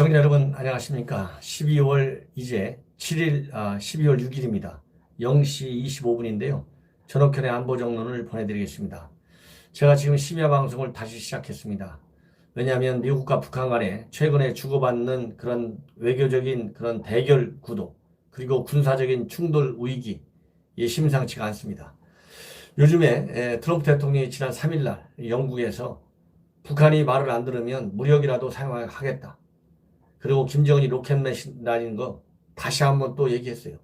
시청자 여러분 안녕하십니까? 12월 이제 7일 아 12월 6일입니다. 0시 25분인데요. 전옥현의 안보정론을 보내드리겠습니다. 제가 지금 심야 방송을 다시 시작했습니다. 왜냐하면 미국과 북한 간에 최근에 주고받는 그런 외교적인 그런 대결 구도 그리고 군사적인 충돌 위기 이 심상치가 않습니다 요즘에 에, 트럼프 대통령이 지난 3일날 영국에서 북한이 말을 안 들으면 무력이라도 사용하겠다 그리고 김정은이 로켓맨이라는 거 다시 한번 또 얘기했어요.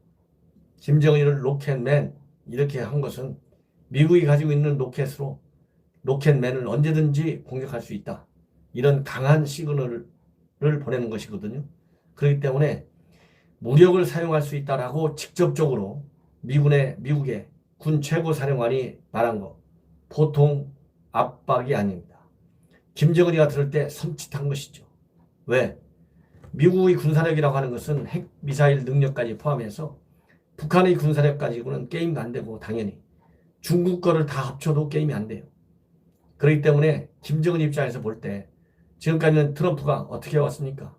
김정은을 로켓맨 이렇게 한 것은 미국이 가지고 있는 로켓으로 로켓맨을 언제든지 공격할 수 있다. 이런 강한 시그널을 보내는 것이거든요. 그렇기 때문에 무력을 사용할 수 있다라고 직접적으로 미군의 미국의 군 최고 사령관이 말한 거 보통 압박이 아닙니다. 김정은이가 들을 때 섬찟한 것이죠. 왜? 미국의 군사력이라고 하는 것은 핵 미사일 능력까지 포함해서 북한의 군사력 가지고는 게임도 안 되고 당연히 중국 거를 다 합쳐도 게임이 안 돼요. 그렇기 때문에 김정은 입장에서 볼 때 지금까지는 트럼프가 어떻게 왔습니까?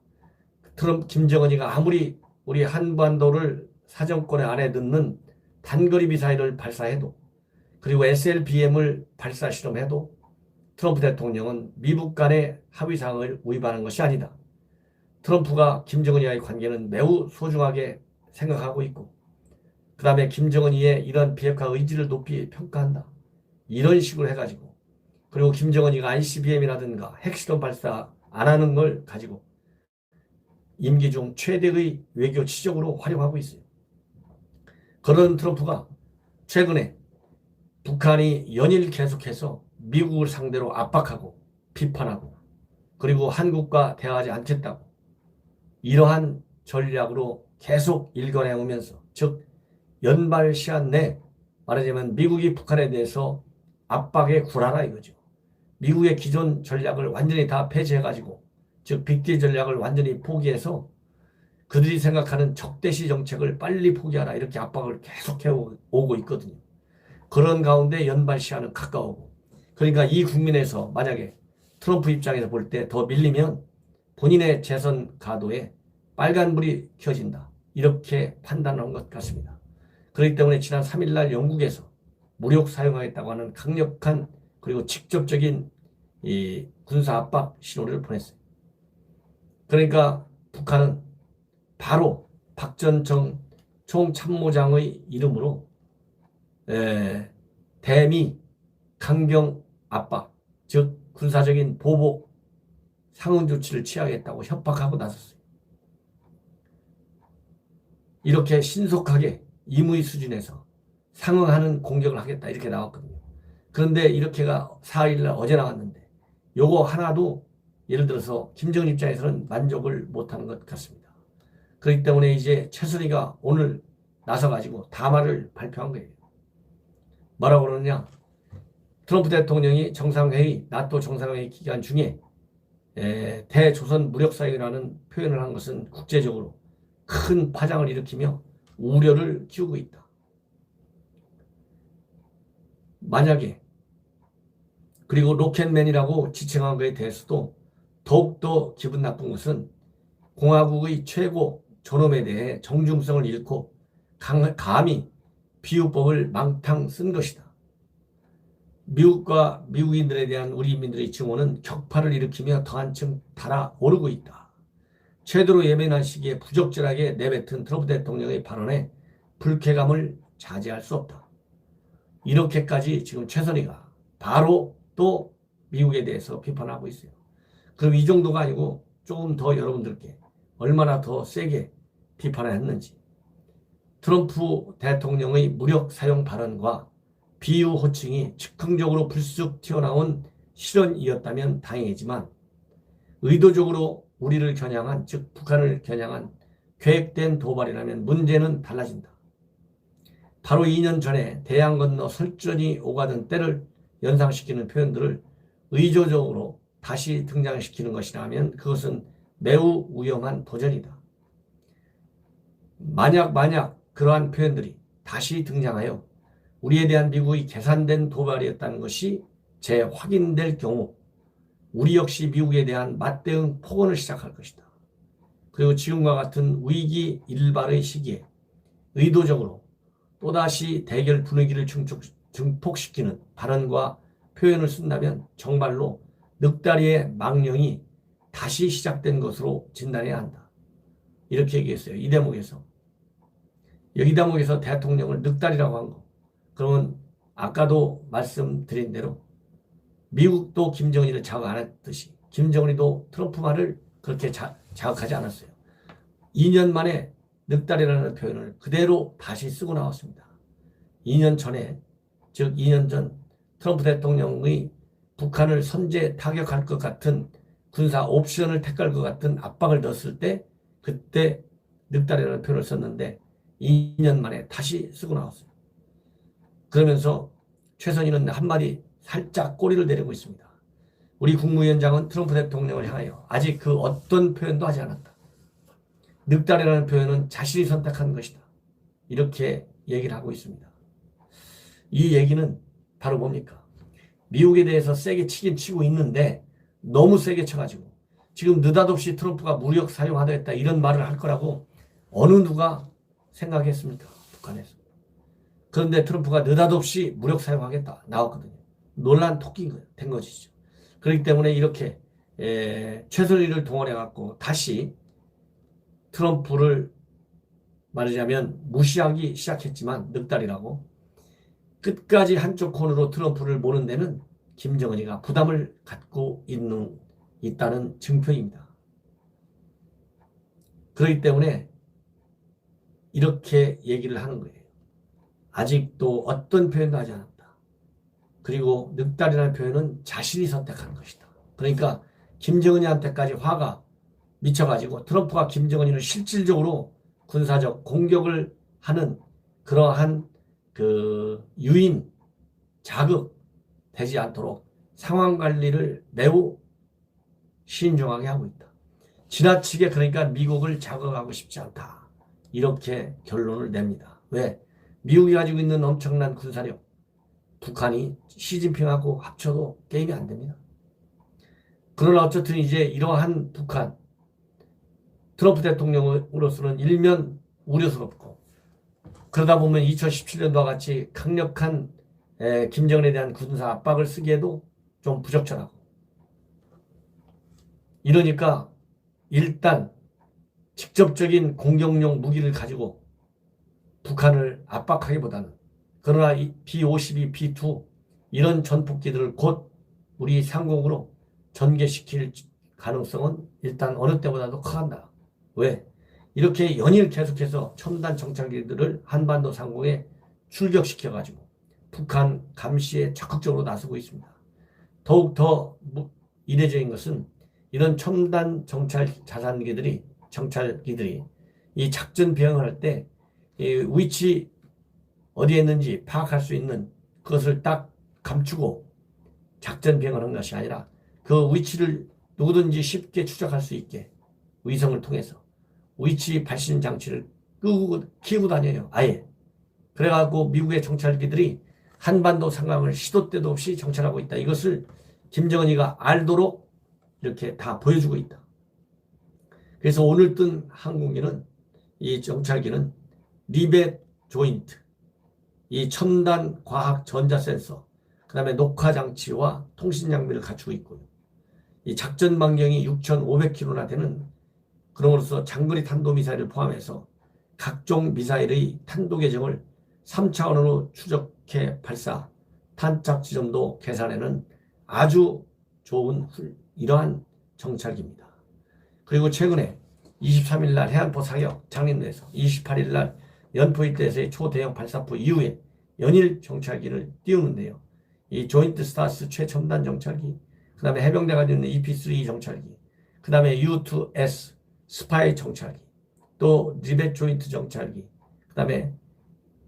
트럼프 김정은이가 아무리 우리 한반도를 사정권의 안에 넣는 단거리 미사일을 발사해도 그리고 SLBM을 발사 실험해도 트럼프 대통령은 미국 간의 합의사항을 위반한 것이 아니다. 트럼프가 김정은이와의 관계는 매우 소중하게 생각하고 있고 그 다음에 김정은이의 이런 비핵화 의지를 높이 평가한다. 이런 식으로 해가지고 그리고 김정은이가 ICBM이라든가 핵실험 발사 안 하는 걸 가지고 임기 중 최대의 외교 치적으로 활용하고 있어요. 그런 트럼프가 최근에 북한이 연일 계속해서 미국을 상대로 압박하고 비판하고 그리고 한국과 대화하지 않겠다고 이러한 전략으로 계속 일관해 오면서 즉 연말 시한 내 말하자면 미국이 북한에 대해서 압박에 굴하라 이거죠. 미국의 기존 전략을 완전히 다 폐지해가지고 즉 빅딜 전략을 완전히 포기해서 그들이 생각하는 적대시 정책을 빨리 포기하라 이렇게 압박을 계속 해 오고 있거든요. 그런 가운데 연말 시한은 가까우고 그러니까 이 국민에서 만약에 트럼프 입장에서 볼 때 더 밀리면 본인의 재선 가도에 빨간불이 켜진다. 이렇게 판단한 것 같습니다. 그렇기 때문에 지난 3일날 영국에서 무력 사용하겠다고 하는 강력한 그리고 직접적인 이 군사 압박 신호를 보냈어요. 그러니까 북한은 바로 박전정 총참모장의 이름으로 에, 대미 강경 압박 즉 군사적인 보복 상응 조치를 취하겠다고 협박하고 나섰어요. 이렇게 신속하게 임의 수준에서 상응하는 공격을 하겠다 이렇게 나왔거든요. 그런데 이렇게가 4일날 어제 나왔는데 요거 하나도 예를 들어서 김정은 입장에서는 만족을 못하는 것 같습니다. 그렇기 때문에 이제 최순희가 오늘 나서가지고 담화를 발표한 거예요. 뭐라고 그러느냐? 트럼프 대통령이 정상회의, 나토 정상회의 기간 중에 에, 대조선 무력사역이라는 표현을 한 것은 국제적으로 큰 파장을 일으키며 우려를 키우고 있다. 만약에 그리고 로켓맨이라고 지칭한 것에 대해서도 더욱더 기분 나쁜 것은 공화국의 최고 존엄에 대해 정중성을 잃고 감히 비유법을 망탕 쓴 것이다. 미국과 미국인들에 대한 우리 인민들의 증오는 격파를 일으키며 더 한층 달아오르고 있다. 최대로 예민한 시기에 부적절하게 내뱉은 트럼프 대통령의 발언에 불쾌감을 자제할 수 없다. 이렇게까지 지금 최선희가 바로 또 미국에 대해서 비판하고 있어요. 그럼 이 정도가 아니고 조금 더 여러분들께 얼마나 더 세게 비판을 했는지 트럼프 대통령의 무력 사용 발언과 비유 호칭이 즉흥적으로 불쑥 튀어나온 실언이었다면 다행이지만 의도적으로 우리를 겨냥한 즉 북한을 겨냥한 계획된 도발이라면 문제는 달라진다. 바로 2년 전에 대양 건너 설전이 오가던 때를 연상시키는 표현들을 의도적으로 다시 등장시키는 것이라면 그것은 매우 위험한 도전이다. 만약 만약 그러한 표현들이 다시 등장하여 우리에 대한 미국의 계산된 도발이었다는 것이 재확인될 경우 우리 역시 미국에 대한 맞대응 폭언을 시작할 것이다. 그리고 지금과 같은 위기 일발의 시기에 의도적으로 또다시 대결 분위기를 증폭, 증폭시키는 발언과 표현을 쓴다면 정말로 늑다리의 망령이 다시 시작된 것으로 진단해야 한다. 이렇게 얘기했어요. 이 대목에서. 여기 대목에서 대통령을 늑다리라고 한 거. 그러면 아까도 말씀드린 대로 미국도 김정은이를 자극 안 했듯이 김정은이도 트럼프 말을 그렇게 자, 자극하지 않았어요. 2년 만에 늑다리라는 표현을 그대로 다시 쓰고 나왔습니다. 2년 전에 즉 2년 전 트럼프 대통령의 북한을 선제 타격할 것 같은 군사 옵션을 택할 것 같은 압박을 넣었을 때 그때 늑다리라는 표현을 썼는데 2년 만에 다시 쓰고 나왔어요. 그러면서 최선희는 한마디 살짝 꼬리를 내리고 있습니다. 우리 국무위원장은 트럼프 대통령을 향하여 아직 그 어떤 표현도 하지 않았다. 늑다리라는 표현은 자신이 선택한 것이다. 이렇게 얘기를 하고 있습니다. 이 얘기는 바로 뭡니까? 미국에 대해서 세게 치긴 치고 있는데 너무 세게 쳐가지고 지금 느닷없이 트럼프가 무력 사용하겠다 이런 말을 할 거라고 어느 누가 생각했습니까? 북한에서. 그런데 트럼프가 느닷없이 무력 사용하겠다 나왔거든요. 논란 거예요. 된 것이죠. 그렇기 때문에 이렇게 에, 최선희를 동원해 갖고 다시 트럼프를 말하자면 무시하기 시작했지만 늑다리라고 끝까지 한쪽 코너로 트럼프를 모는 데는 김정은이가 부담을 갖고 있는 있다는 증표입니다. 그렇기 때문에 이렇게 얘기를 하는 거예요. 아직도 어떤 표현도 하지 않았다. 그리고 늑다리라는 표현은 자신이 선택한 것이다. 그러니까 김정은이한테까지 화가 미쳐가지고 트럼프가 김정은이를 실질적으로 군사적 공격을 하는 그러한 그 유인 자극 되지 않도록 상황 관리를 매우 신중하게 하고 있다. 지나치게 그러니까 미국을 자극하고 싶지 않다. 이렇게 결론을 냅니다. 왜? 미국이 가지고 있는 엄청난 군사력, 북한이 시진핑하고 합쳐도 게임이 안 됩니다. 그러나 어쨌든 이제 이러한 북한, 트럼프 대통령으로서는 일면 우려스럽고, 그러다 보면 2017년도와 같이 강력한 에, 김정은에 대한 군사 압박을 쓰기에도 좀 부적절하고, 이러니까 일단 직접적인 공격용 무기를 가지고 북한을 압박하기보다는 그러나 이 B-52, B-2 이런 전폭기들을 곧 우리 상공으로 전개시킬 가능성은 일단 어느 때보다도 커간다. 왜? 이렇게 연일 계속해서 첨단 정찰기들을 한반도 상공에 출격시켜가지고 북한 감시에 적극적으로 나서고 있습니다. 더욱 더 이례적인 것은 이런 첨단 정찰 자산기들이 정찰기들이 이 작전 비행을 할때 위치 어디에 있는지 파악할 수 있는 그것을 딱 감추고 작전 비행을 한 것이 아니라 그 위치를 누구든지 쉽게 추적할 수 있게 위성을 통해서 위치 발신 장치를 끄고 키우고 다녀요. 아예. 그래갖고 미국의 정찰기들이 한반도 상황을 시도 때도 없이 정찰하고 있다. 이것을 김정은이가 알도록 이렇게 다 보여주고 있다. 그래서 오늘 뜬 항공기는 이 정찰기는 리벳 조인트, 이 첨단 과학 전자 센서, 그 다음에 녹화 장치와 통신 장비를 갖추고 있고요. 이 작전 반경이 6,500km나 되는 그럼으로써 장거리 탄도미사일을 포함해서 각종 미사일의 탄도 계정을 3차원으로 추적해 발사, 탄착 지점도 계산에는 아주 좋은 이러한 정찰기입니다. 그리고 최근에 23일 날 해안포 사격 장린에서 28일 날 연포 일대에서의 초대형 발사포 이후에 연일 정찰기를 띄우는데요. 이 조인트 스타스 최첨단 정찰기, 그 다음에 해병대가 있는 EP3 정찰기, 그 다음에 U2S 스파이 정찰기, 또 리벳 조인트 정찰기, 그 다음에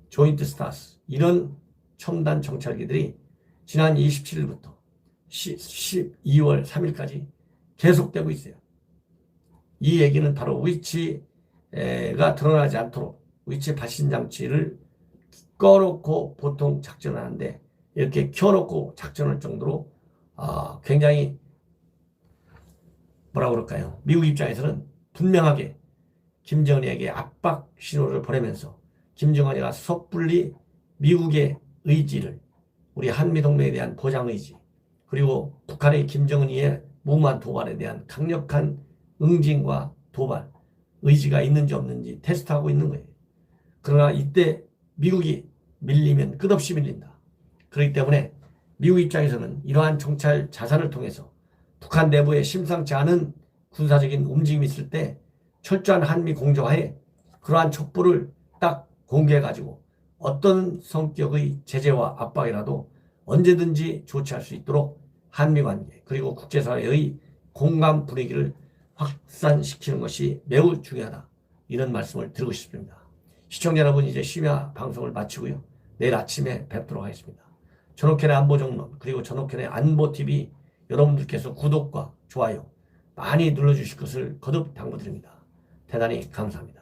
조인트 스타스 이런 첨단 정찰기들이 지난 27일부터 12월 3일까지 계속되고 있어요. 이 얘기는 바로 위치 에가 드러나지 않도록 위치 발신 장치를 꺼놓고 보통 작전을 하는데 이렇게 켜놓고 작전할 정도로 아, 굉장히 뭐라 그럴까요? 미국 입장에서는 분명하게 김정은에게 압박 신호를 보내면서 김정은이가 섣불리 미국의 의지를 우리 한미동맹에 대한 보장 의지 그리고 북한의 김정은이의 무모한 도발에 대한 강력한 응징과 도발 의지가 있는지 없는지 테스트하고 있는 거예요. 그러나 이때 미국이 밀리면 끝없이 밀린다. 그렇기 때문에 미국 입장에서는 이러한 정찰 자산을 통해서 북한 내부에 심상치 않은 군사적인 움직임이 있을 때 철저한 한미 공조하에 그러한 촛불을 딱 공개해 가지고 어떤 성격의 제재와 압박이라도 언제든지 조치할 수 있도록 한미 관계 그리고 국제사회의 공감 분위기를 확산시키는 것이 매우 중요하다. 이런 말씀을 드리고 싶습니다. 시청자 여러분 이제 심야 방송을 마치고요. 내일 아침에 뵙도록 하겠습니다. 전옥현의 안보정론 그리고 전옥현의 안보TV 여러분들께서 구독과 좋아요 많이 눌러주실 것을 거듭 당부드립니다. 대단히 감사합니다.